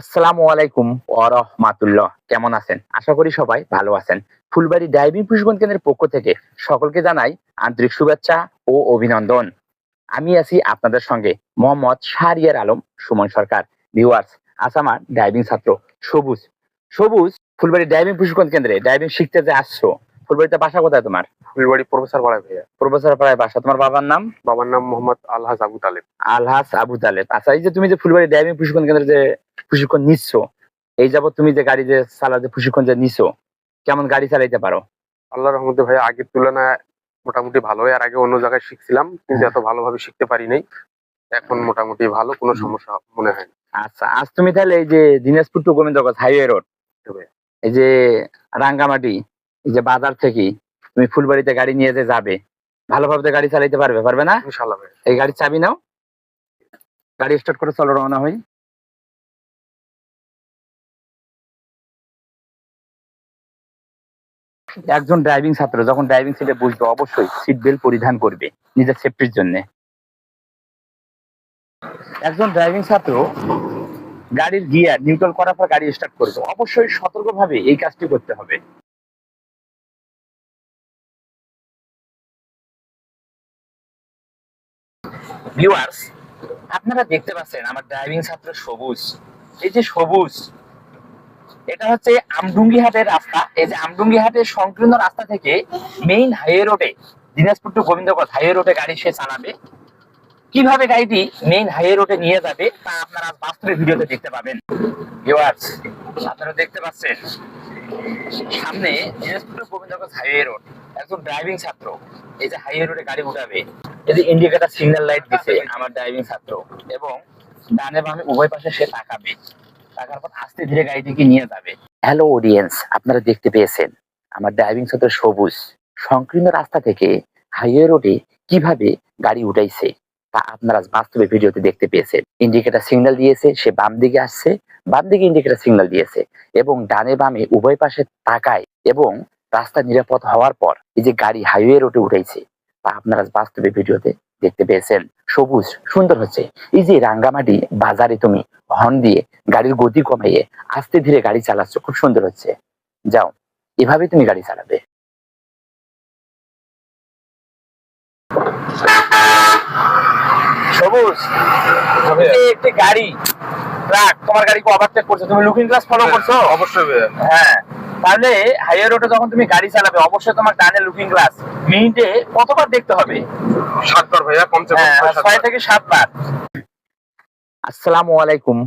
আসসালামু আলাইকুম ওয়া রাহমাতুল্লাহ। কেমন আছেন? আশা করি সবাই ভালো আছেন। ফুলবাড়ি ড্রাইভিং প্রশিক্ষণ কেন্দ্রের পক্ষ থেকে সকলকে জানাই আন্তরিক শুভেচ্ছা ও অভিনন্দন। আমি আছি আপনাদের সঙ্গে মোহাম্মদ শাহরিয়ার আলম সুমন সরকার। ভিউয়ার্স আজ আমার ড্রাইভিং ছাত্র সবুজ। সবুজ ফুলবাড়ি ড্রাইভিং প্রশিক্ষণ কেন্দ্রে ড্রাইভিং শিখতে যে আসছো ফুলবাড়িতে বাসা কোথায় তোমার? ফুলবাড়ি প্রফেসর পাড়ায় ভাইয়া। প্রফেসর পাড়ায় বাসা। তোমার বাবার নাম? বাবার নাম মোহাম্মদ আলহাজ আবু তালেব। আলহাস আবু তালেব। আচ্ছা এই যে তুমি যে ফুলবাড়ি ড্রাইভিং প্রশিক্ষণ কেন্দ্রে যে প্রশিক্ষণ নিচ্ছ? এই যাবত তুমি যে গাড়ি যে চালা যে প্রশিক্ষণ যে নিচ্ছ কেমন গাড়ি চালাইতে পারো? আল্লাহ রহমতে ভাইয়া আগের তুলনায় মোটামুটি ভালোই। আর আগে অন্য জায়গায় শিখছিলাম কিন্তু এত ভালোভাবে শিখতে পারি নাই। এখন মোটামুটি ভালো কোনো সমস্যা মনে হয় না। আচ্ছা আজ তুমি তাহলে এই যে Dinajpur to Gobindaganj highway road এই যে রাঙ্গামাটি এই যে বাজার থেকে তুমি ফুলবাড়িতে গাড়ি নিয়ে যে যাবে ভালোভাবে গাড়ি চালাইতে পারবে পারবে না? এই গাড়ির চাবি নাও। গাড়ি স্টার্ট করে চলো রওনা হই। একজন ড্রাইভিং ছাত্র যখন ড্রাইভিং সিটে বসবে, অবশ্যই সিট বেল্ট পরিধান করবে নিজের সেফটির জন্য। একজন ড্রাইভিং ছাত্র গাড়ির গিয়ার নিউট্রাল করার পর গাড়ি স্টার্ট করবে। অবশ্যই সতর্কভাবে এই কাজটি করতে হবে। আপনারা দেখতে পাচ্ছেন আমার ড্রাইভিং ছাত্র সবুজ। এই যে সবুজ এটা হচ্ছে আমডুঙ্গি হাটের রাস্তা। এই যে আমডুঙ্গি হাটের সংকীর্ণ রাস্তা থেকে মেইন হাইওয়ে রোডে দিনাজপুর টু গোবিন্দগঞ্জ হাইওয়ে রোডে গাড়ি সে চালাবে। কীভাবে গাড়িটি মেইন হাইওয়ে রোডে নিয়ে যাবে তা আপনারা আজ বাস্তবে ভিডিওতে দেখতে পাবেন। আপনারা দেখতে পাচ্ছেন, সামনে Dinajpur to Gobindaganj highway road একজন ড্রাইভিং ছাত্র, এই যে হাইওয়ে রোডে গাড়ি উঠাবে। এই যে ইন্ডিকেটার সিগন্যাল লাইট দিছে, আমার ড্রাইভিং ছাত্র, এবং ডানে বামে উভয় পাশে সে তাকাবে। পর আস্তে ধীরে গাড়িটিকে নিয়ে যাবে। হ্যালো অডিয়েন্স আপনারা দেখতে পেয়েছেন, আমার ড্রাইভিং ছাত্র সবুজ। সংকীর্ণ রাস্তা থেকে হাইওয়ে রোডে কীভাবে গাড়ি উঠাইছে, তা আপনারা বাস্তবে ভিডিওতে দেখতে পেয়েছেন। ইন্ডিকেটার সিগন্যাল দিয়েছে, সে বাম দিকে আসছে, বাম দিকে ইন্ডিকেটার সিগন্যাল দিয়েছে, এবং ডানে বামে উভয় পাশে তাকায়, এবং রাস্তা নিরাপদ হওয়ার পর এই যে গাড়ি হাইওয়ে রোডে উঠাইছে, তা আপনারা বাস্তবে ভিডিওতে দেখতে পেয়েছেন। সবুজ সুন্দর হচ্ছে। এই যে রাঙ্গামাটি বাজারে তুমি হর্ন দিয়ে গাড়ির গতি কমাইয়ে আস্তে ধীরে গাড়ি চালাচ্ছ খুব সুন্দর হচ্ছে। যাও এভাবে তুমি গাড়ি চালাবে। সবুজ একটি গাড়ি ট্রাক তোমার গাড়িকে ওভারটেক করছে তুমি লুকিং গ্লাস ফলো করছ? অবশ্যই হ্যাঁ। তাহলে হাইওয়ে রোডে যখন তুমি গাড়ি চালাবে অবশ্যই তোমার ডানে লুকিং গ্লাস মিনিটে কতবার দেখতে হবে? সাতবার ভাইয়া কমসে কম হ্যাঁ ছয় থেকে সাতবার। আসসালামু আলাইকুম।